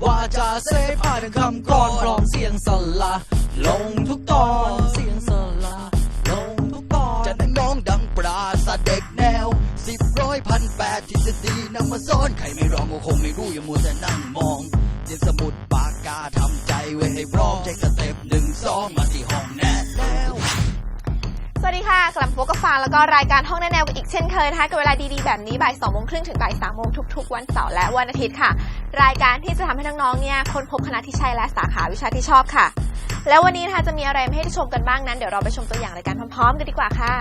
ดวาจะเสพาทั้งคำก่อนพร้อมเสียงสละลงทุกตอนเสียงสละลงทุกตอนจะนั่งน้องดังปราศาสเด็กแนวสิบร้อยพันแปดทฤษฎีนำมาซ้อนใครไม่ร้องก็คงไม่รู้อย่ามัวแต่นั่งมองเรียนสมุดปากกาทำใจไว้ให้พร้อมใช้สเต็ปหนึ่งสองมาที่ วัสดีค่ะ กลับพบกับฟางแล้วก็รายการห้องแนแนวอีกเช่นเคยนะคะกับเวลาดีๆแบบนี้บ่ายสองโมงครึ่งถึงบ่ายสามโมงทุกๆ วันเสาร์และวันอาทิตย์ค่ะ รายการที่จะทำให้น้องๆเนี่ยค้นพบคณะที่ใช่และสาขาวิชาที่ชอบค่ะ แล้ววันนี้นะคะจะมีอะไรมาให้ได้ชมกันบ้างนั้น เดี๋ยวเราไปชมตัวอย่างรายการพร้อมๆ กันดีกว่าค่ะ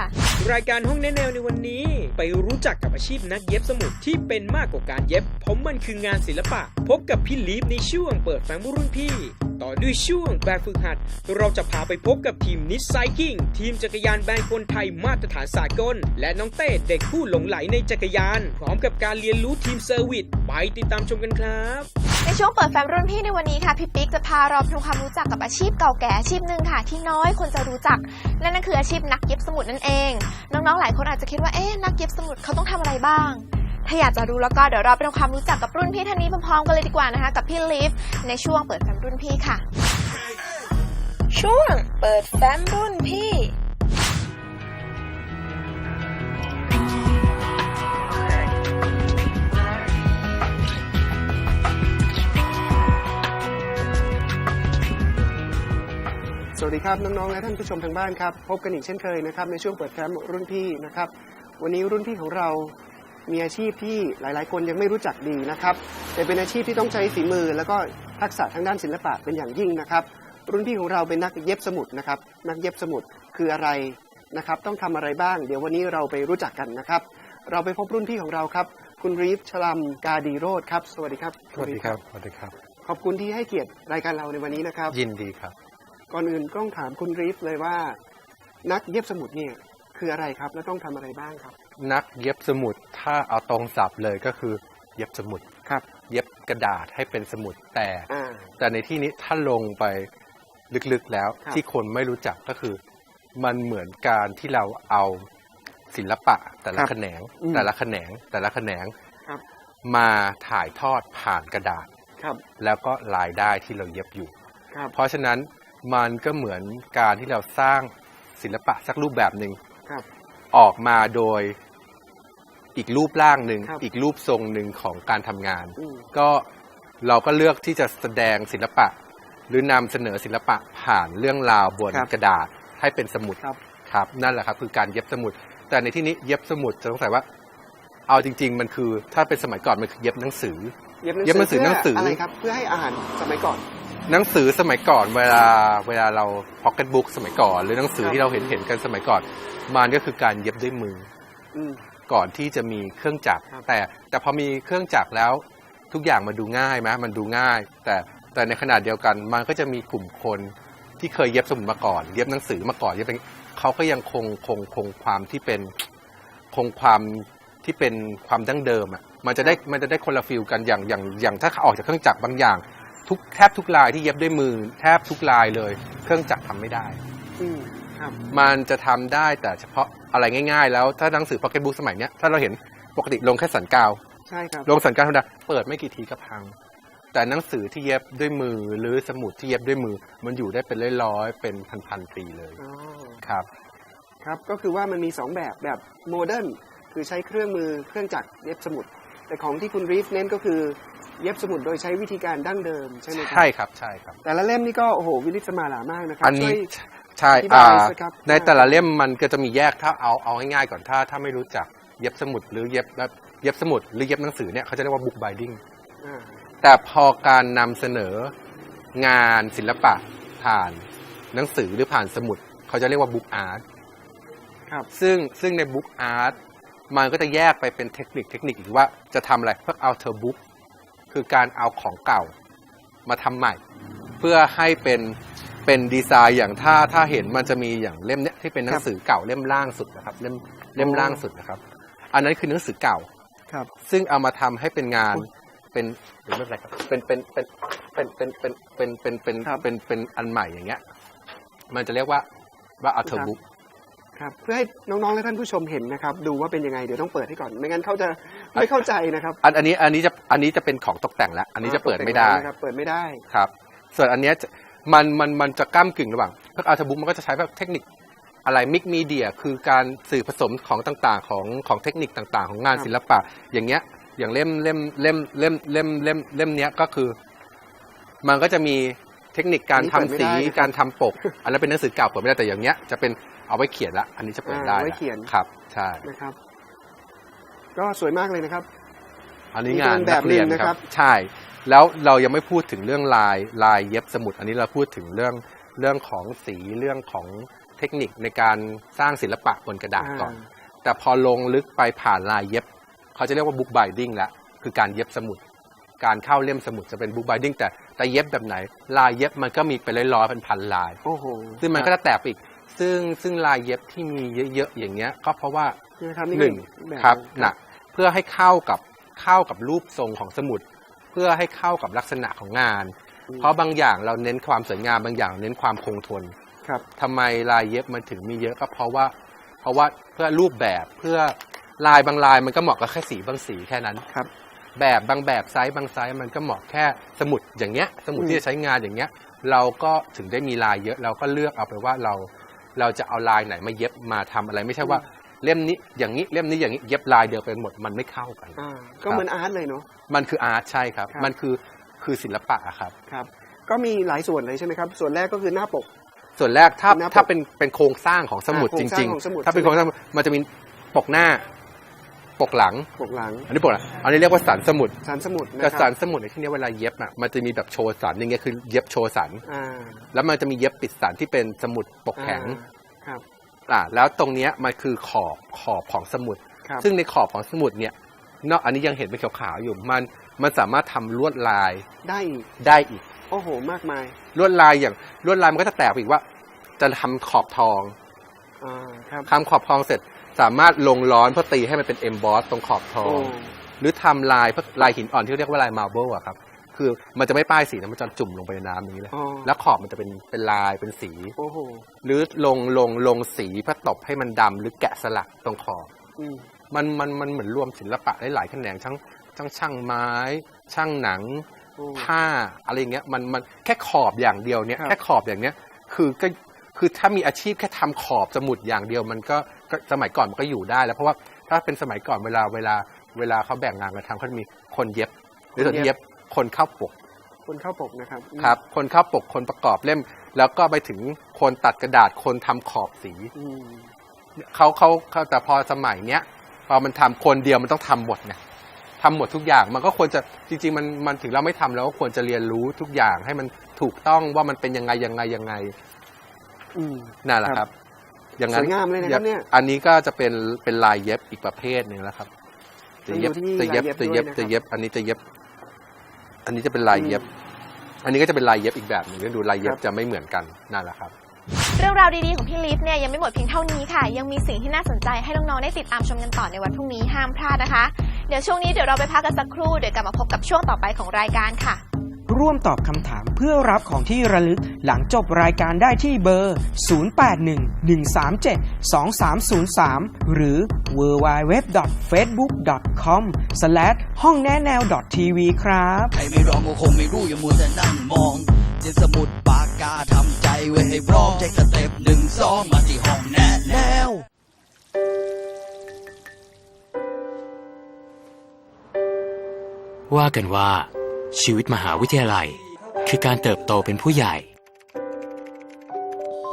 รายการห้องแนแนวในวันนี้ ไปรู้จักกับอาชีพนักเย็บสมุดที่เป็นมากกว่าการเย็บเพราะมันคืองานศิลปะ พบกับพี่ลีฟในช่วงเปิดแฟ้มรุ่นพี่ ต่อด้วยช่วงแบบฝึกหัด เราจะพาไปพบกับทีมนิสไซคิงทีมจักรยานแบรนด์คนไทยมาตรฐานสากล และน้องเต้เด็กผู้หลงไหลในจักรยาน พร้อมกับการเรียนรู้ทีมเซอร์วิสไปติดตามชมกันครับในช่วงเปิดแฟ้มรุ่นพี่ในวันนี้ค่ะพี่ปิ๊กจะพาเราทำความรู้จักกับอาชีพเก่าแก่อาชีพหนึ่งค่ะ ที่น้อยคนจะรู้จักและนั่นคืออาชีพนักเย็บสมุดนั่นเอง น้องๆหลายคนอาจจะคิดว่าเอ๊ะนักเย็บสมุดเขาต้องทำอะไรบ้าง ถ้าอยากจะรู้แล้วก็เดี๋ยวเราไปทำความรู้จักกับรุ่นพี่ท่านนี้พร้อมๆกันเลยดีกว่านะคะ กับพี่ลิฟในช่วงเปิดแฟ้มรุ่นพี่ค่ะ ช่วงเปิดแฟ้มรุ่นพี่สวัสดีครับ น้องๆและท่านผู้ชมทางบ้านครับ พบกันอีกเช่นเคยนะครับในช่วงเปิดแคมป์รุ่นพี่นะครับ วันนี้รุ่นพี่ของเรา มีอาชีพที่หลาย ๆ คนยังไม่รู้จักดีนะครับ แต่เป็นอาชีพที่ต้องใช้ฝีมือ แล้วก็ทักษะทางด้านศิลปะเป็นอย่างยิ่งนะครับ รุ่นพี่ของเราเป็นนักเย็บสมุดนะครับ นักเย็บสมุดคืออะไรนะครับ ต้องทำอะไรบ้าง เดี๋ยววันนี้เราไปรู้จักกันนะครับ เราไปพบรุ่นพี่ของเราครับ คุณรีฟชลัมกาดีโรธครับ สวัสดีครับ สวัสดีครับ สวัสดีครับ ขอบคุณที่ให้เกียรติรายการเราในวันนี้นะครับ ยินดีครับ ก่อนอื่นต้องถามคุณรีฟเลยว่า นักเย็บสมุดเนี่ย คืออะไรครับ และต้องทำอะไรบ้างครับ นักเย็บสมุดถ้าเอาตรงศัพท์เลยก็คือ เย็บสมุดครับ เย็บกระดาษให้เป็นสมุดแต่อ่าแต่ในที่นี้ถ้าลงไปลึกๆแล้วครับที่คนไม่รู้จักก็คือ มันเหมือนการที่เราเอาศิลปะ แต่ละแขนงอืมแต่ละแขนง แต่ละแขนงครับมาถ่ายทอดผ่านกระดาษครับแล้วก็ลายได้ที่เราเย็บอยู่ครับเพราะฉะนั้นมันก็เหมือนการที่เราสร้างศิลปะสักรูปแบบหนึ่งครับ ออกมาโดยอีกรูปร่างหนึ่งครับอีกรูปทรงหนึ่งของการทำงานอืมก็เราก็เลือกที่จะแสดงศิลปะ หรือนำเสนอศิลปะผ่านเรื่องราวบนครับกระดาษให้เป็นสมุดครับครับนั่นแหละครับคือการเย็บสมุด แต่ในที่นี้เย็บสมุดจะสงสัยว่า เอาจริง ๆ มันคือถ้าเป็นสมัยก่อนมันคือเย็บหนังสือ เย็บเย็บหนังสือเพื่หนังสือออะไรครับเพื่อให้อ่านสมัยก่อน หนังสือสมัยก่อนเวลาเวลาเราพ็อกเก็ตบุ๊กสมัยก่อน หรือหนังสือครับที่เราเห็นเห็นกันสมัยก่อน มันก็คือการเย็บด้วยมืออืมก่อนที่จะมีเครื่องจักรครับแต่แต่พอมีเครื่องจักรแล้วทุกอย่างมันดูง่ายไหมมันดูง่าย แต่แต่ในขณะเดียวกันมันก็จะมีกลุ่มคนที่เคยเย็บสมุดมาก่อน เย็บหนังสือมาก่อนเย็บอะไรเขาก็ยังคงคงคงความที่เป็นคงความที่เป็นความดั้งเดิมอะมันจะได้มันจะได้คนละฟิลกันอย่างอย่างอย่างถ้าออกจากเครื่องจักรบางอย่าง ทุกแทบทุกลายที่เย็บด้วยมือ แทบทุกลายเลย เครื่องจักรทำไม่ได้ อืมครับ มันจะทำได้แต่เฉพาะอะไรง่าย ๆ แล้วถ้าหนังสือ Pocket Book สมัยเนี้ยถ้าเราเห็นปกติลงแค่สันกาว ใช่ครับ ลงสันกาวธรรมดาเปิดไม่กี่ทีก็พัง แต่หนังสือที่เย็บด้วยมือหรือสมุดที่เย็บด้วยมือ มันอยู่ได้เป็นร้อยๆเป็นพันๆปีเลยอ๋อ ครับ ครับ ก็คือว่ามันมีสองแบบ แบบโมเดิร์น คือใช้เครื่องมือ เครื่องจักรเย็บสมุด แต่ของที่คุณรีฟเน้นก็คือเย็บสมุดโดยใช้วิธีการดั้งเดิมใช่ไหมครัใช่ครับใช่ครับ แต่ละเล่มนี่ก็โอ้โหวิลิตสมาลามากนะครัอันนี้ช่วยใช่อธิบายอ่าสิครับในแต่ละเล่มมันก็จะมีแยกถ้าเอาเอาง่ายๆก่อนถ้าถ้าไม่รู้จักเย็บสมุดหรือเย็บแบบเย็บสมุดหรือเย็บหนังสือเนี่ยเขาจะเรียกว่า book binding อ่าแต่พอการนำเสนองานศิลปะผ่านหนังสือหรือผ่านสมุด เขาจะเรียกว่าบุ๊กอาร์ตครับซึ่งซึ่งในบุ๊กอาร์ต มันก็จะแยกไปเป็นเทคนิคเทคนิคอีกว่าจะทำอะไรเพื่อเอาเทอร์บุ๊กคือการเอาของเก่ามาทำใหม่ เพื่อให้เป็นเป็นดีไซน์อย่างถ้าถ้าเห็นมันจะมีอย่างเล่มเนี้ยที่เป็นหนังสือเก่าเล่มล่างสุดนะครับ เล่มเล่มล่างสุดนะครับ อันนั้นคือหนังสือเก่า ครับ ซึ่งเอามาทำให้เป็นงานเป็นหรือไม่เป็นไรครับเป็นเป็นเป็นเป็นเป็นเป็นเป็นเป็นเป็นครับเป็นเป็นอันใหม่อย่างเงี้ย มันจะเรียกว่าว่าอัลเทอร์บุ๊ก ครับเพื่อให้น้องๆและท่านผู้ชมเห็นนะครับ ดูว่าเป็นยังไงเดี๋ยวต้องเปิดให้ก่อน ไม่งั้นเขาจะไม่เข้าใจนะครับอันอันนี้อันนี้จะอันนี้จะเป็นของตกแต่งแล้วอันนี้จะเปิดไม่ได้นะครับเปิดไม่ได้ครับ ส่วนอันเนี้ยจะมันมันมันจะก้ากึ่งระหว่างพวกอาร์ตบุ๊กมันก็จะใช้แบบเทคนิคอะไรมิกมีเดียคือการสื่อผสมของต่างๆ ของของเทคนิคต่างๆ ของงานครับศิลปะ อย่างเงี้ยอย่างเล่มเล่มเล่มเล่มเล่มเล่มเล่มเนี้ยก็คือ มันก็จะมี เทคนิคการทำสี การทำปก อันนั้นเป็นหนังสือเก่าเปิดไม่ได้แต่อย่างเงี้ยจะเป็นเอาไว้เขียนละ อันนี้จะเปิดได้อ่าไว้ละเขียน ครับ ใช่ นะครับ ก็สวยมากเลยนะครับ อันนี้มีงานเป็นแบบนักเรียนหนึ่งนะคครัรับ บ ใช่ แล้วเรายังไม่พูดถึงเรื่องลายลายเย็บสมุด อันนี้เราพูดถึงเรื่องเรื่องของสีเรื่องของเทคนิคในการสร้างศิลปะบนกระดาษก่อน แต่พอลงลึกไปผ่านลายเย็บ เขาจะเรียกว่าบุ๊กไบดิ้งแล้วคือการเย็บสมุด การเข้าเล่มสมุดจะเป็นบุ๊กไบดิ้งแต่ แต่เย็บแบบไหน ลายเย็บมันก็มีเป็นร้อยๆเป็นพันลาย โอ้โหซึ่งมันก็จะแตกไปอีก ซึ่งซึ่งลายเย็บที่มีเยอะๆอย่างเงี้ย ก็เพราะว่านะครับนี่หนึ่งแบบครับหนักเพื่อให้เข้ากับเข้ากับรูปทรงของสมุด เพื่อให้เข้ากับลักษณะของงาน เพราะบางอย่างเราเน้นความสวยงามบางอย่างเน้นความคงทนครับทำไมลายเย็บมันถึงมีเยอะก็เพราะว่า เพราะว่าเพื่อรูปแบบเพื่อลายบางลายมันก็เหมาะกับแค่สีบางสีแค่นั้นครับ แบบบางแบบไซส์บางไซส์มันก็เหมาะแค่สมุดอย่างเงี้ยสมุดอืมที่จะใช้งานอย่างเงี้ย เราก็ถึงได้มีลายเยอะเราก็เลือกเอาไปว่าเราเราจะเอาลายไหนมาเย็บมาทำอะไรไม่ใช่ว่าเล่มนี้อย่างนี้เล่มนี้อย่างนี้เย็บลายเดียวไปหมดมันไม่เข้ากัน อ่าก็เหมือนอาร์ตเลยเนาะ มันคืออาร์ตใช่ครับ ครับ มันคือคือศิลปะอะครับ ครับ ก็มีหลายส่วนเลยใช่ไหมครับ ส่วนแรกก็คือหน้าปก ส่วนแรกถ้าหน้าปกถ้าเป็นเป็นโครงสร้างของสมุดอ่าโคจรงสร้างริง ของสมุดๆ ถ้าเป็นโครงสร้างมันจะมีปกหน้า ปกหลัง ปกหลัง อันนี้ปกหลังอันนี้เรียกว่าสันสมุดสารสมุดนะกับครัสันสมุดในที่นี้เวลาเย็บอะมันจะมีแบบโชว์สันอย่างเงี้ยคือเย็บโชว์สัน อ่าแล้วมันจะมีเย็บปิดสันที่เป็นสมุดปกแข็งอ่าครับอ่าแล้วตรงเนี้ยมันคือขอบขอบของสมุด ครับซึ่งในขอบของสมุดเนี่ยนอกอันนี้ยังเห็นเป็นขาวๆอยู่มันมันสามารถทำลวดลายได้อีกได้อีก โอ้โหมากมายลวดลายอย่างลวดลายมันก็จะแตกไปอีกว่า จะทำขอบทองอ่าครับ ทำขอบทองเสร็จ สามารถลงร้อนเพื่อตีให้มันเป็นเอ็มบอสตรงขอบทอโอ้งหรือทำลายพวกลายหินอ่อนที่เรียกว่าลายมาร์เบิลอะครับ คือมันจะไม่ป้ายสีนะมันจะจุ่มลงไปในน้ำอย่างนี้เลยอ๋อแล้วขอบมันจะเป็นเป็นลายเป็นสีโอ้โหหรือลงลงลงสีเพื่อตบให้มันดำหรือแกะสลักตรงขอบอืมมันมันมันเหมือนรวมศิลปะได้หลายแขนงทั้งทั้งช่างไม้ ช่างหนังโอ้ผ้าอะไรอย่างเงี้ยมันมันแค่ขอบอย่างเดียวเนี้ยครับแค่ขอบอย่างเนี้ยคือก็ คือถ้ามีอาชีพแค่ทำขอบสมุดอย่างเดียว มันก็ก็สมัยก่อนมันก็อยู่ได้แล้วเพราะว่าถ้าเป็นสมัยก่อนเวลาเวลาเวลาเขาแบ่งงานกันทำเขาจะมีคนเย็บหรือส่วนที่เย็บคนเข้าปก คนเข้าปกนะครับครับ คนเข้าปกคนประกอบเล่ม แล้วก็ไปถึงคนตัดกระดาษคนทำขอบสีอืมเขาเขาเขาแต่พอสมัยเนี้ยพอมันทำคนเดียวมันต้องทำหมดไงทำหมดทุกอย่างมันก็ควรจะจริง ๆ มันมันถึงเราไม่ทำแล้วก็ควรจะเรียนรู้ทุกอย่างให้มันถูกต้องว่ามันเป็นยังไงยังไงยังไง อืม นั่นแหละครับ อย่างนั้นสวยงามเลยนะครับเนี่ย อันนี้ก็จะเป็นเป็นลายเย็บอีกประเภทหนึ่งแล้วครับจะเย็บมันอยู่ที่จะเย็บลายเย็บจะเย็บด้วยนะครับจะเย็บ อันนี้จะเย็บ อันนี้จะเป็นลายเย็บ อันนี้ก็จะเป็นลายเย็บอีกแบบหนึ่งดูลายเย็บจะไม่เหมือนกันนั่นแหละครับ เรื่องราวดีๆของพี่ลิฟเนี่ยยังไม่หมดเพียงเท่านี้ค่ะ ยังมีสิ่งที่น่าสนใจให้น้องๆได้ติดตามชมกันต่อในวันพรุ่งนี้ห้ามพลาดนะคะ เดี๋ยวช่วงนี้เดี๋ยวเราไปพักกันสักครู่เดี๋ยวกลับมาพบกับช่วงต่อไปของรายการค่ะ ร่วมตอบคำถามเพื่อรับของที่ระลึกหลังจบรายการได้ที่เบอร์ 0811372303 หรือ www.facebook.com ห้องแนะแนว .tv ครับใครไม่ร้องก็คงไม่รู้อย่ามัวแต่นั่งมองเจ็นสมุดปากกาทำใจไว้ให้พร้อมใช้สเต็ปหนึ่งสองมาที่ห้องแนะแนวว่ากันว่า ชีวิตมหาวิทยาลัย คือการเติบโตเป็นผู้ใหญ่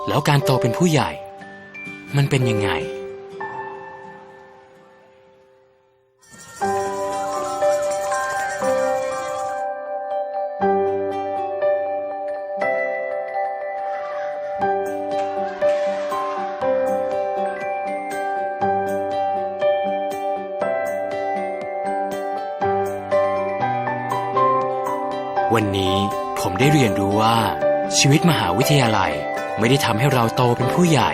แล้วการโตเป็นผู้ใหญ่ มันเป็นยังไง วันนี้ผมได้เรียนรู้ว่า ชีวิตมหาวิทยาลัยไม่ได้ทำให้เราโตเป็นผู้ใหญ่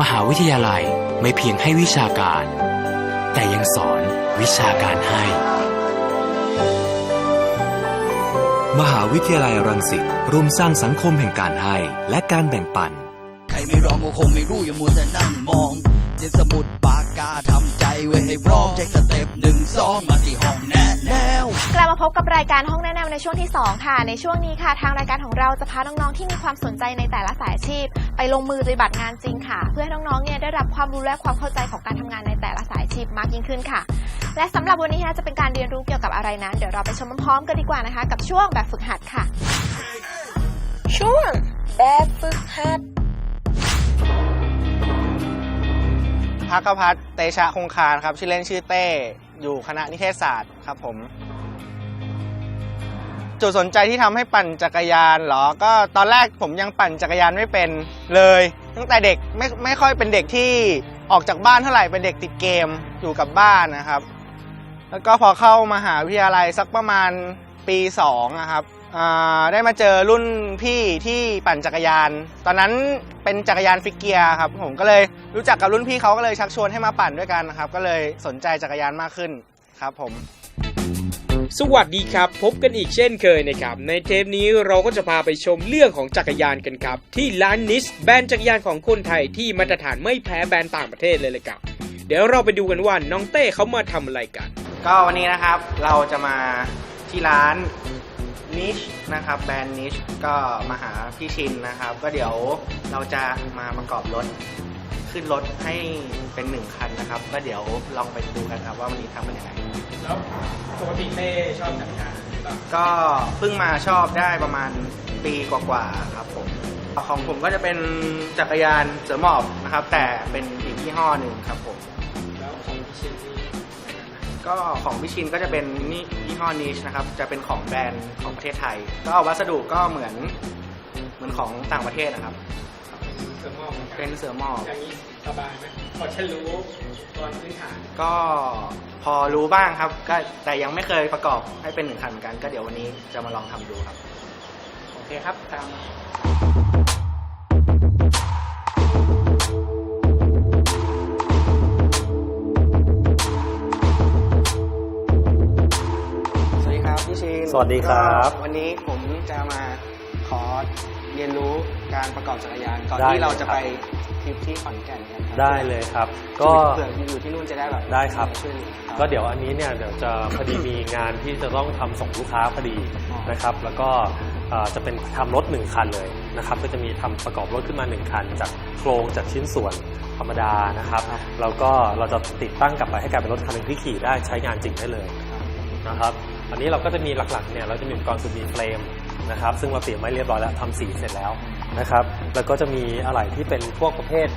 มหาวิทยาลัยไม่เพียงให้วิชาการ แต่ยังสอนวิชาการให้ มหาวิทยาลัยรังสิตร่วมสร้างสังคมแห่งการให้และการแบ่งปัน ใครไม่ร้องก็คงไม่รู้อย่ามัวแต่นั่งมองเจนสมุดปากกาทำใจไว้ให้พร้อมเช็คสเต็ปหนึ่งสองมาที่ห้อง พบกับรายการห้องแนะแนวในช่วงที่ 2 ค่ะ ในช่วงนี้ค่ะ ทางรายการของเราจะพาน้องๆที่มีความสนใจในแต่ละสายอาชีพ ไปลงมือปฏิบัติงานจริงค่ะ เพื่อให้น้องๆเนี่ยได้รับความรู้และความเข้าใจของการทำงานในแต่ละสายอาชีพมากยิ่งขึ้นค่ะ และสำหรับวันนี้นะจะเป็นการเรียนรู้เกี่ยวกับอะไรนั้น เดี๋ยวเราไปชมพร้อมๆกันดีกว่านะคะ กับช่วงแบบฝึกหัดค่ะ ช่วงแบบฝึกหัดพักพัฒน์เตชะคงคารครับชื่อเล่นชื่อเต้ อยู่คณะนิเทศศาสตร์ครับผม จุดสนใจที่ทำให้ปั่นจักรยานเหรอ ก็ตอนแรกผมยังปั่นจักรยานไม่เป็นเลย ตั้งแต่เด็กไม่ไม่ค่อยเป็นเด็กที่ออกจากบ้านเท่าไหร่เป็นเด็กติดเกมอยู่กับบ้านนะครับ แล้วก็พอเข้ามาหาวิทยาลัยสักประมาณปี2นะครับได้มาเจอรุ่นพี่ที่ปั่นจักรยาน ตอนนั้นเป็นจักรยานฟิกเกียร์ครับ ผมก็เลยรู้จักกับรุ่นพี่เขาก็เลยชักชวนให้มาปั่นด้วยกันนะครับ ก็เลยสนใจจักรยานมากขึ้นครับผม สวัสดีครับ พบกันอีกเช่นเคยนะครับ ในเทปนี้เราก็จะพาไปชมเรื่องของจักรยานกันครับ ที่ร้านนิสแบรนด์จักรยานของคนไทยที่มาตรฐานไม่แพ้แบรนด์ต่างประเทศเลยเลยครับ เดี๋ยวเราไปดูกันว่าน้องเต้เขามาทำอะไรกัน ก็วันนี้นะครับเราจะมาที่ร้านนิชนะครับแบรนด์นิชก็มาหาพี่ชินนะครับ ก็เดี๋ยวเราจะมาประกอบรถ ขึ้นรถให้เป็นหนึ่งคันนะครับ ก็เดี๋ยวลองไปดูกันครับว่าวันนี้ทำเป็นยังไง แล้วปกติเต้ชอบจักรยานก็เพิ่งมาชอบได้ประมาณปีกว่าๆครับผมของผมก็จะเป็นจักรยานเสือหมอบนะครับ แต่เป็นอีกยี่ห้อหนึ่งครับผม แล้วของพี่ชินนี่ก็ของพิชินก็จะเป็นนี่ยี่ห้อนิชนะครับ จะเป็นของแบรนด์ของประเทศไทย ก็วัสดุก็เหมือนเหมือนของต่างประเทศนะครับ เสริมมอบเป็นเสือหมอบอย่างนี้สบายไหมพอฉันรู้ตอนพื้นฐานก็พอรู้บ้างครับ ก็แต่ยังไม่เคยประกอบให้เป็นหนึ่งคันเหมือนกัน ก็เดี๋ยววันนี้จะมาลองทำดูครับ โอเคครับตามมาสวัสดีครับพี่ชินสวัสดีครับก็วันนี้ผมจะมาขอ เรียนรู้การประกอบจักรยานก่อนได้ที่เราเลยจะครับไปทริปที่ขอนแก่นกันครับได้เลยครับ ก็ เผื่ออยู่ที่นู่นจะได้แบบได้ครับ ช่วยเหลือครับ ก็เดี๋ยวอันนี้เนี่ยเดี๋ยวจะพอดีมีงานที่จะต้องทำส่งลูกค้าพอดีนะครับแล้วก็เอ่อจะเป็นทำรถหนึ่งคันเลยนะครับก็จะมีทำประกอบรถขึ้นมาหนึ่งคัน จากโครงจากชิ้นส่วนธรรมดานะครับแล้วก็เราจะติดตั้งกลับไปให้กลายเป็นรถคันหนึ่งที่ขี่ได้ใช้งานจริงได้เลยนะครับ อันนี้เราก็จะมีหลักๆเนี่ยเราจะมีอุปกรณ์คือมีเฟรม นะครับซึ่งเราเตรียมไว้เรียบร้อยแล้วทำสีเสร็จแล้วนะครับแล้วก็จะมีอะไหล่ที่เป็นพวกประเภท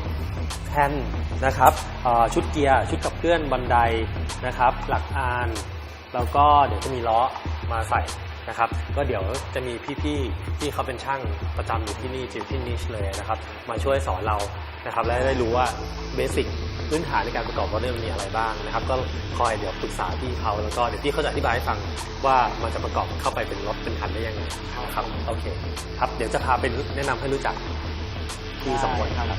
แท่นนะครับชุดเกียร์ชุดขับเคลื่อนบันไดนะครับหลักอาน แล้วก็เดี๋ยวจะมีล้อมาใส่นะครับก็เดี๋ยวจะมีพี่ๆที่เขาเป็นช่างประจำอยู่ที่นี่อยู่ที่นิชเลยนะครับ มาช่วยสอนเรานะครับและได้รู้ว่าเบสิก พื้นฐานในการประกอบรถเนี่ยมันมีอะไรบ้างนะครับ ก็คอยเดี๋ยวปรึกษาพี่เขาแล้วก็เดี๋ยวพี่เขาจะอธิบายให้ฟังว่ามันจะประกอบเข้าไปเป็นรถเป็นคันได้ยังไงนะครับโอเคครับเดี๋ยวจะพาไปแนะนำให้รู้จักพี่สองคนครับน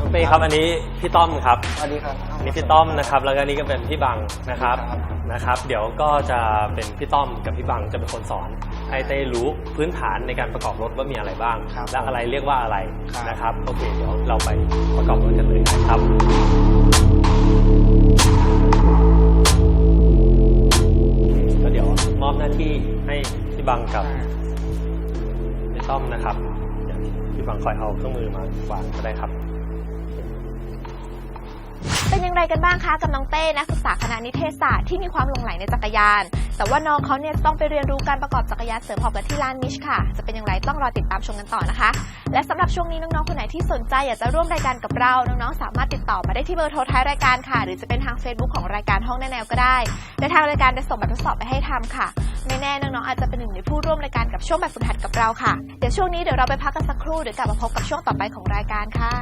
้องเป้ครับอันนี้พี่ต้อมครับสวัสดีครับอันนี้พี่ต้อมนะครับ แล้วก็อันนี้ก็เป็นพี่บังนะครับครับนะครับ เดี๋ยวก็จะเป็นพี่ต้อมกับพี่บังจะเป็นคนสอน ให้เต้รู้พื้นฐานในการประกอบรถว่ามีอะไรบ้าง ครับ และอะไรเรียกว่าอะไรครับนะครับโอเคเดี๋ยวเราไปประกอบรถกันเลยนะครับก็เดี๋ยวมอบหน้าที่ให้พี่บังกับพี่ต้อมนะครับเดี๋ยวพี่บังคอยเอาเครื่องมือมาวางก็ได้ครับ เป็นอย่างไรกันบ้างคะกับน้องเต้นักศึกษาคณะนิเทศศาสตร์ที่มีความหลงใหลในจักรยาน แต่ว่าน้องเขาเนี่ยต้องไปเรียนรู้การประกอบจักรยานเสริมหอบกันที่ร้านนิชค่ะ จะเป็นอย่างไรต้องรอติดตามชมกันต่อนะคะ และสำหรับช่วงนี้น้องๆคนไหนที่สนใจอยากจะร่วมรายการกับเรา น้องๆสามารถติดต่อมาได้ที่เบอร์โทรท้ายรายการค่ะ หรือจะเป็นทาง Facebook ของรายการห้องแนแนวก็ได้และทางรายการจะส่งแบบทดสอบไปให้ทำค่ะ ไม่แน่น้องๆอาจจะเป็นหนึ่งในผู้ร่วมรายการกับช่วงแบบฝึกหัดกับเราค่ะ เดี๋ยวช่วงนี้เดี๋ยวเราไปพักกันสักครู่เดี๋ยวกลับมาพบกับช่วงต่อไปของรายการค่ะ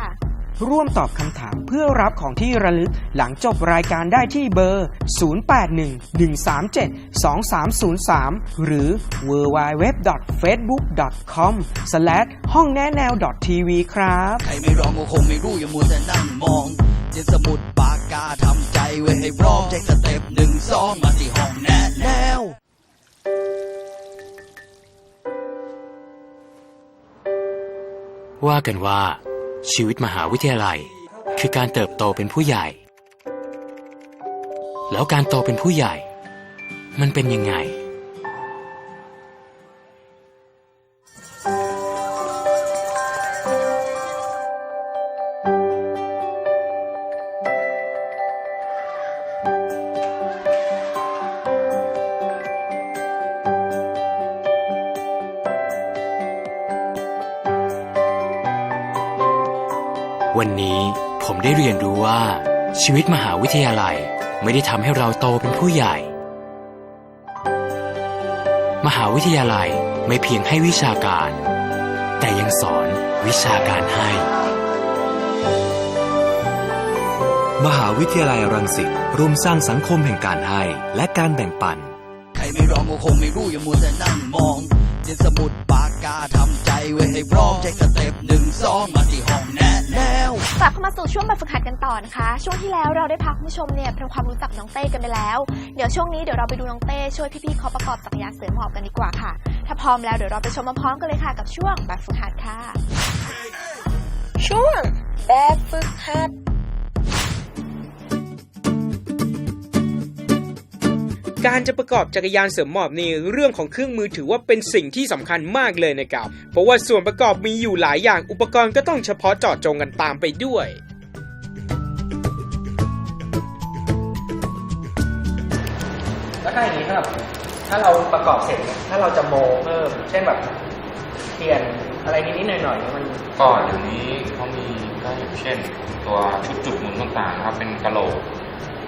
ร่วมตอบคำถามเพื่อรับของที่ระลึกหลังจบรายการได้ที่เบอร์ 0811372303 หรือ www.facebook.com ห้องแนแนว .tv ครับ ใครไม่ร้องก็คงไม่รู้อย่ามัวแต่นั่งมอง เจนสมุดปากกาทำใจไว้ให้พร้อมใจสเต็ปหนึ่งสองมาที่ห้องแนแนวว่ากันว่า ชีวิตมหาวิทยาลัย คือการเติบโตเป็นผู้ใหญ่ แล้วการโตเป็นผู้ใหญ่ มันเป็นยังไง ชีวิตมหาวิทยาลัยไม่ได้ทำให้เราโตเป็นผู้ใหญ่ มหาวิทยาลัยไม่เพียงให้วิชาการ แต่ยังสอนวิชาการให้ มหาวิทยาลัยรังสิตร่วมสร้างสังคมแห่งการให้และการแบ่งปัน ใครไม่ร้องก็คงไม่รู้อย่ามัวแต่นั่งมองเขียนสมุดปากกาทำใจไว้ให้พร้อมใช้สเต็ปหนึ่งสองมาที่ห้องแนะแนว กลับเข้ามาสู่ช่วงแบบฝึกหัดกันต่อนะคะ ช่วงที่แล้วเราได้พาคุณผู้ชมเนี่ยทำความรู้จักน้องเต้กันไปแล้ว เดี๋ยวช่วงนี้เดี๋ยวเราไปดูน้องเต้ช่วยพี่ๆเขาประกอบจักรยานเสือหมอบกันดีกว่าค่ะ ถ้าพร้อมแล้วเดี๋ยวเราไปชมพร้อมกันเลยค่ะกับช่วงแบบฝึกหัดค่ะ ช่วงแบบฝึกหัด การจะประกอบจักรยานเสริมหมอบนี่เรื่องของเครื่องมือถือว่าเป็นสิ่งที่สำคัญมากเลยนะครับ เพราะว่าส่วนประกอบมีอยู่หลายอย่างอุปกรณ์ก็ต้องเฉพาะเจาะจงกันตามไปด้วยแล้วถ้าอย่างนี้ถ้าแบบถ้าเราประกอบเสร็จเนี่ยถ้าเราจะโมเพิ่มเช่นแบบเปลี่ยนอะไรนิดๆหน่อยๆมันก็เดี๋ยวนี้เขามีก็อย่างเช่น ตัวชุดจุดหมุนต่างๆนะครับ เป็นกระโหลก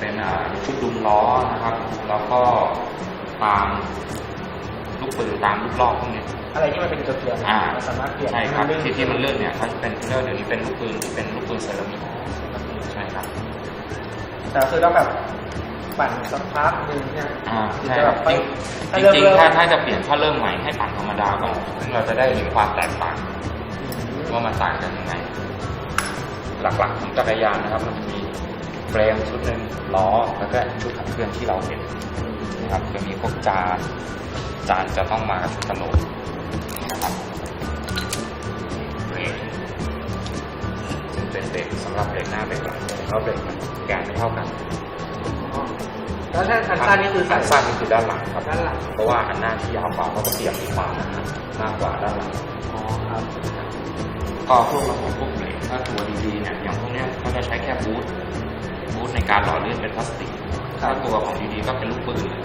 เป็นอ่าชุดดุมล้อนะครับ แล้วก็ตามลูกปืนตามลูกลอกพวกนี้อะไรที่มันเป็นเกลียวๆอ่ามันสามารถเปลี่ยนใช่ครับให้มันลื่นที่ที่มันเลื่อนเนี่ยเขาจะเป็นเลื่อนเดี๋ยวนี้เป็นลูกปืนที่เป็นลูกปืนเซรามิกใช่ครับ แต่คือต้องแบบปั่นสักพักหนึ่งเนี่ยอ่าใช่จะคแบรับบไปจริงจริงๆถ้าถ้าจะเปลี่ยนถ้าเริ่มใหม่ให้ปั่นธรรมดาก่อนซึ่งเราจะได้เห็นความแตกต่างว่ามันต่างกันยังไง หลักๆของจักรยานนะครับมันจะมี เฟรมชุดหนึ่งล้อแล้วก็ชุดขับเคลื่อนที่เราเห็นนะครับจะมีพวกจานจานจะต้องมากับชุดกระโหลกนะครับเบรกซึ่งเป็นเบรกสำหรับเบรกหน้าเบรกหลังเพราะเบรกมันแกนไม่เท่ากันแล้วถ้าอันสั้นนี่คืออัใส่นสั้นนี่คือด้านหลังครับด้านหลังเพราะว่าอันหน้าที่ยาวกว่าก็จะเปรียบมีความหนามากกว่าด้านหลังอ๋อครับก็พวกระบบพวกเบรกถ้าตัวดีๆเนี่ยอย่างพวกเนี้ยเขาจะใช้แค่บูท บูทในการหล่อลื่นเป็นพลาสติกถ้าตัวของดีๆก็เป็นลูกปืนเลย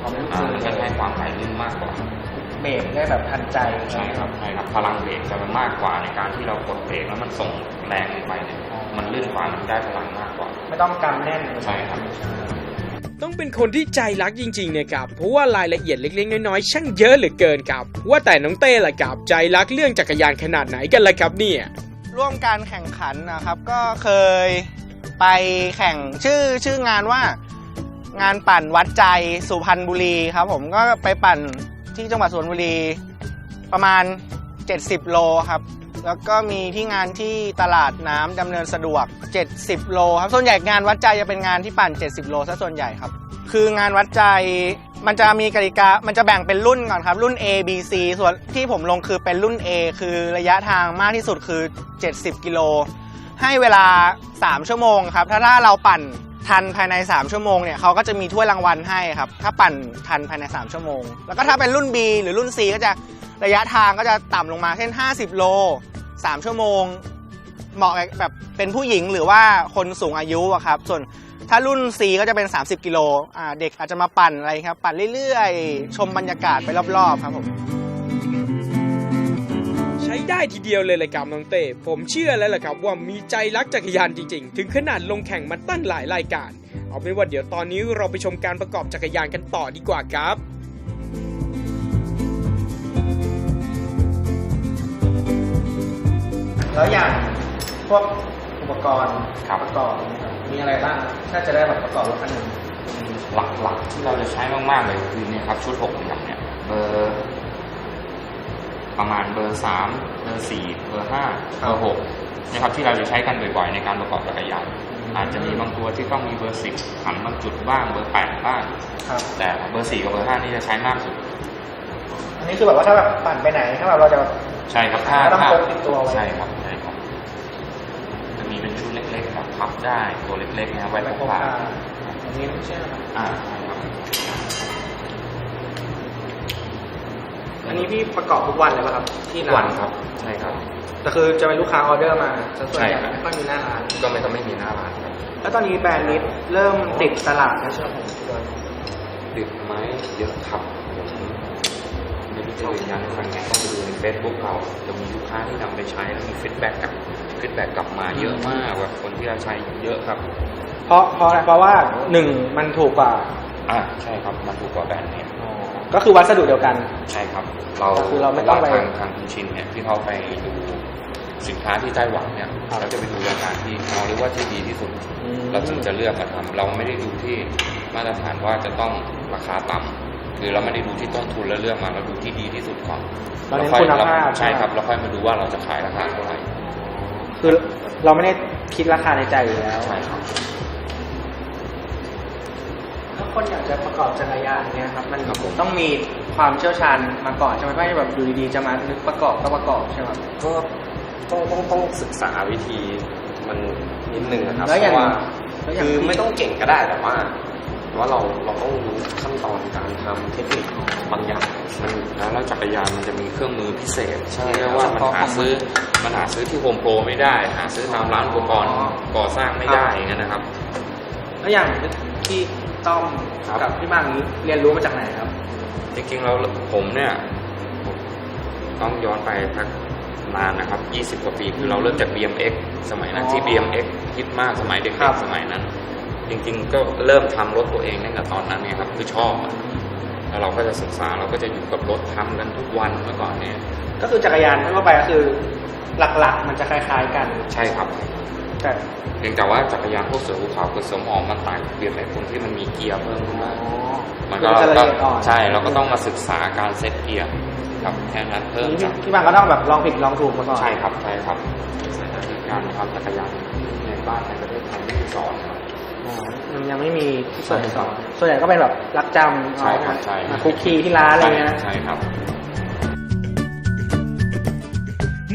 เอาเป็นลูกอ่าปืนมันก็จะให้ความไหลลื่นมากกว่าเบรกได้แบบทันใจใช่ครับใช่ครับพลังเบรกจะมันมากกว่าในการที่เรากดเบรกแล้วมันส่งแรงลงไปเนี่ยมันลื่นกว่ามันได้พลังมากกว่า ไม่ต้องกำแน่นใช่ครับ ต้องเป็นคนที่ใจรักจริงๆนะครับเพราะว่ารายละเอียดเล็กๆน้อยๆช่างเยอะเหลือเกินครับ ว่าแต่น้องเต้ล่ะครับใจรักเรื่องจักรยานขนาดไหนกันล่ะครับเนี่ยร่วมการแข่งขันนะครับก็เคย ไปแข่งชื่อชื่องานว่างานปั่นวัดใจสุพรรณบุรีครับ ผมก็ไปปั่นที่จังหวัดสุพรรณบุรีประมาณ 70 โลครับ แล้วก็มีที่งานที่ตลาดน้ำดำเนินสะดวก 70 โลครับ ส่วนใหญ่งานวัดใจจะเป็นงานที่ปั่น 70 โลซะส่วนใหญ่ครับ คืองานวัดใจมันจะมีกติกา มันจะแบ่งเป็นรุ่นก่อนครับ รุ่น A B C ส่วนที่ผมลงคือเป็นรุ่น A คือระยะทางมากที่สุดคือ 70 กิโล ให้เวลา 3 ชั่วโมงครับ ถ้าถ้าเราปั่นทันภายใน 3 ชั่วโมงเนี่ยเขาก็จะมีถ้วยรางวัลให้ครับ ถ้าปั่นทันภายใน 3 ชั่วโมง แล้วก็ถ้าเป็นรุ่น B หรือรุ่น C ก็จะระยะทางก็จะต่ำลงมาเช่น 50 โล 3 ชั่วโมง เหมาะแบบเป็นผู้หญิงหรือว่าคนสูงอายุอะครับ ส่วนถ้ารุ่น C ก็จะเป็น 30 กิโลเด็กอาจจะมาปั่นอะไรครับ ปั่นเรื่อยๆ ชมบรรยากาศไปรอบๆ ครับผม ช้ได้ทีเดียวเลยแหละครับน้องเต้ ผมเชื่อแล้วแหละครับว่ามีใจรักจักรยานจริงๆ ถึงขนาดลงแข่งมาตั้งหลายรายการ เอาเป็นว่าเดี๋ยวตอนนี้เราไปชมการประกอบจักรยานกันต่อดีกว่าครับแล้วอย่างพวกอุปกรณ์ครับประกอบนะครับมีอะไรบ้างถ้าจะได้แบบประกอบรถคันหนึ่งหลักๆที่เราจะใช้มากๆเลยคือเนี่ยครับชุดหกเหลี่ยมเนี่ยเบอร์ ประมาณเบอร์สามเบอร์สี่เบอร์ห้าเบอร์หกนะครับที่เราจะใช้กันบ่อยๆในการประกอบจักรยานอาจจะมีบางตัวที่ต้องมีเบอร์สิบขันบางจุดบ้างเบอร์แปดบ้างครับแต่เบอร์สี่กับเบอร์ห้านี่จะใช้มากสุด อันนี้คือแบบว่าถ้าแบบปั่นไปไหนถ้าแบบเราจะใช่ครับถ้าก็ต้องถ้าพกติดตัวไว้ใช่ครับใช่ครับ จะมีเป็นชุดเล็กๆครับพับได้ตัวเล็กๆนะไว้พกพาอันนี้ไม่ใช่ครับอ่าใช่ครับ อันนี้พี่ประกอบทุกวันเลยป่ะครับ ที่ทุกวัร้านนครับใช่ครับ แต่คือจะเป็นลูกค้าออเดอร์มาจะส่วนใหญ่ใช่ครับ ไม่ค่อยมีหน้าร้าน ก็ไม่ต้องไม่มีหน้าร้านครับแล้วตอนนี้แบรนด์นิดเริ่มติดตลาดแล้วใช่ไหมผมตัวติดไหมเยอะครับผมไม่รู้จะยืนยันให้ฟังไงต้องไปดูในเฟซบุ๊กเราจะมีลูกค้าที่นำไปใช้แล้วมีฟีดแบ็กกลับฟีดแบ็กกลับมาเยอะมากแบบคนที่ใช้เยอะครับ เพราะเพราะอะไรเพราะว่าหนึ่งมันถูกกว่า อ่าใช่ครับมันถูกกว่าแบรนด์เนม ก็คือวัสดุเดียวกัน ใช่ครับ เราก็คือเราไม่ต้องไปทางทางคุณชินเนี่ยที่เขาไปดูสินค้าที่ไต้หวันเนี่ยเขาจะไปดูราคาที่เขาเรียกว่าที่ดีที่สุด เราถึงจะเลือกมาทำเราไม่ได้ดูที่มาตรฐานว่าจะต้องราคาต่ำหรือเราไม่ได้ดูที่ต้นทุนแล้วเลือกมาเราดูที่ดีที่สุดก่อนเราเน้นค่อยคุณภาพเใช่ครับเราค่อยมาดูว่าเราจะขายราคาเท่าไหร่คือเราไม่ได้คิดราคาในใจอยู่แล้วใช่ครับถ้า คนอยากจะประกอบจักรยานเนี่ยครับมันต้องมีความเชี่ยวชาญมาก่อนใช่ไหมไม่ใช่แบบอยู่ดีๆจะมานึกประกอบก็ประกอบใช่ไหมก็ต้องต้องต้องศึกษาวิธีมันนิดนึงนะครับแล้วเพอย่างราะว่าแล้วอย่างคือไม่ต้องเก่งก็ได้แต่ว่าแต่ว่าเราเราต้องรู้ขั้นตอนการทำเทคนิคบางอย่างมันแล้วจักรยานมันจะมีเครื่องมือพิเศษ ใช่ที่เรียกว่ามันหาซื้อมันหาซื้อที่โฮมโปรไม่ได้ หาซื้อตามร้านอุปกรณ์ก่อสร้างไม่ได้อย่างนั้นนะครับแล้วอย่างที่ ต้อมครับ กับพี่บางนี้เรียนรู้มาจากไหนครับ จริงๆเราผมเนี่ยต้องย้อนไปพักนานนะครับ 20 กว่าปี คือเราเริ่มจาก BMX สมัยนั้นที่อ๋อ BMX ฮิตมากสมัยเด็ครักบๆสมัยนั้น จริงๆ ก็เริ่มทำรถตัวเองตั้งแต่ตอนนั้นไงครับคือชอบอะแล้วเราก็จะศึกษาเราก็จะอยู่กับรถทำกันทุกวันเมื่อก่อนเนี่ยก็คือจักรยานทั่วไปก็คือ หลักๆ มันจะคล้ายๆกัน ใช่ครับ แต่เพียงแต่ว่าจักรยานพวกเสือภูเขาคือสมออกมันต่างเปลี่ยนในตรงที่มันมีเกียร์เพิ่มขึ้นมามันก็มันจะละก็เอียดอ่อนใช่เราก็ต้องมาศึกษาการเซตเกียร์ครับแค่นั้นเพิ่มพี่จากพี่บางก็ต้องแบบลองผิดลองถูกมาก่อนใช่ครับใช่ครับการทำจักรยานในบ้านในประเทศไทยไม่มีสอนครับอ๋อมันยังไม่มีที่เปิดสอนส่วนใหญ่ก็เป็นแบบรับจำใช่ครับใช่มาคุกคีที่ร้านอะไรเงี้ยใช่ครับ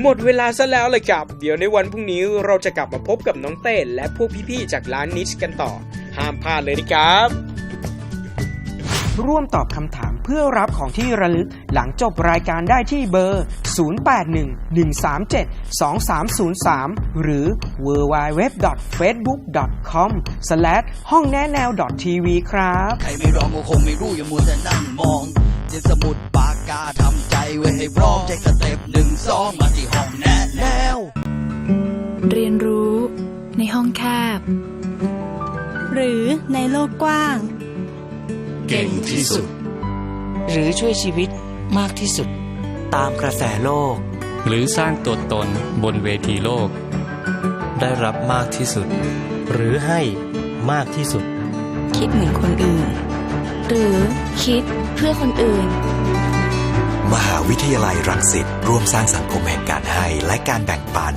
หมดเวลาซะแล้วเลยครับ เดี๋ยวในวันพรุ่งนี้เราจะกลับมาพบกับน้องเต้นและพวกพี่ๆจากร้านนิชกันต่อ ห้ามพลาดเลยนะครับ ร่วมตอบคำถามเพื่อรับของที่ระลึกหลังจบรายการได้ที่เบอร์ 0811372303 หรือ www.facebook.com ห้องแนะแนว .tv ครับ ใครไม่ร้องก็คงไม่รู้อย่ามัวแต่นั่งมอง เจ็นสมุดปากกาทำใจ ไว้ให้พร้อมใจสเต็ปหนึ่งสองมาที่ห้องแนะแนว เรียนรู้ในห้องแคบ หรือในโลกกว้าง เก่งที่สุด หรือช่วยชีวิตมากที่สุด ตามกระแสโลก หรือสร้างตัวตนบนเวทีโลก ได้รับมากที่สุด หรือให้มากที่สุด คิดเหมือนคนอื่น หรือคิดเพื่อคนอื่น มหาวิทยาลัยรังสิตร่วมสร้างสังคมแห่งการให้และการแบ่งปัน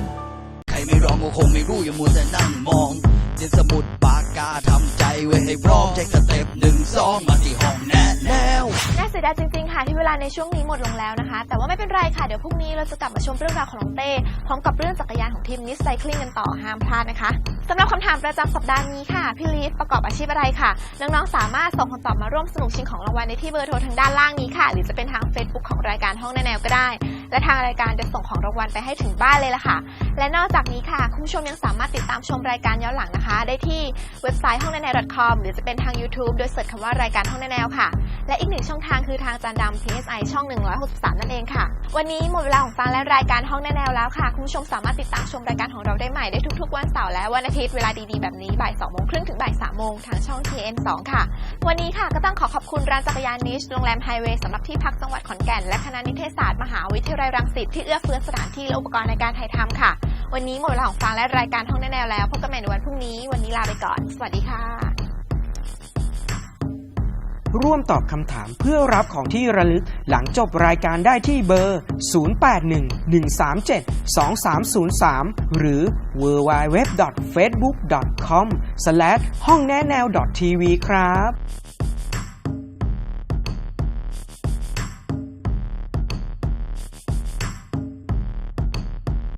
ใครไม่ร้องก็คงไม่รู้อย่ามัวแต่นั่งมองเจ็นสมุดปากกาทำใจไว้ให้พร้อมเช็คสเต็ปหนึ่งสองมาที่ห้องแน่แนว น่าเสียดายจริงๆค่ะที่เวลาในช่วงนี้หมดลงแล้วนะคะ แต่ว่าไม่เป็นไรค่ะ เดี๋ยวพรุ่งนี้เราจะกลับมาชมเรื่องราวของน้องเต้พร้อมกับเรื่องจักรยานของทีมนิสไซคลิงกันต่อห้ามพลาดนะคะสำหรับคำถามประจำสัปดาห์นี้ค่ะพี่ลีฟประกอบอาชีพอะไรค่ะน้องๆสามารถส่งคำตอบมาร่วมสนุกชิงของรางวัลในที่เบอร์โทรทางด้านล่างนี้ค่ะ หรือจะเป็นทาง Facebook ของรายการห้องแนแนวก็ได้ และทางรายการจะส่งของรางวัลไปให้ถึงบ้านเลยล่ะค่ะ และนอกจากนี้ค่ะ คุณผู้ชมยังสามารถติดตามชมรายการย้อนหลังนะคะ ได้ที่เว็บไซต์ห้องแนแนว .com หรือจะเป็นทาง YouTube โดยเสิร์ชคำว่ารายการห้องแนแนวค่ะ และอีกหนึ่งช่องทางคือทางจานดำ PSI ช่อง 163 นั่นเองค่ะ วันนี้หมดเวลาของฟังและรายการห้องแนแนวแล้วค่ะ คุณผู้ชมสามารถติดตามชมรายการของเราได้ใหม่ได้ทุกๆ วันเสาร์และวันอาทิตย์เวลาดีๆแบบนี้บ่าย2โมงครึ่งถึงบ่าย3โมงทางช่อง TN 2 ค่ะ วันนี้ค่ะก็ต้องขอขอบคุณร้านจักรยานนิชโรงแรมไฮเวย์สำหรับที่พักจังหวัดขอนแก่นและคณะนิเทศศาสตร์มหาวิทยาลัยรังสิตที่เอื้อเฟื้อสถานที่และอุปกรณ์ในการถ่ายทำค่ะ วันนี้หมดเวลาของฟังและรายการห้องแนแนวแล้วพบกันใหม่ในวันพรุ่งนี้ วันนี้ลาไปก่อน สวัสดีค่ะ ร่วมตอบคำถามเพื่อรับของที่ระลึกหลังจบรายการได้ที่เบอร์ 0811372303 หรือ www.facebook.com ห้องแนแนว .tv ครับ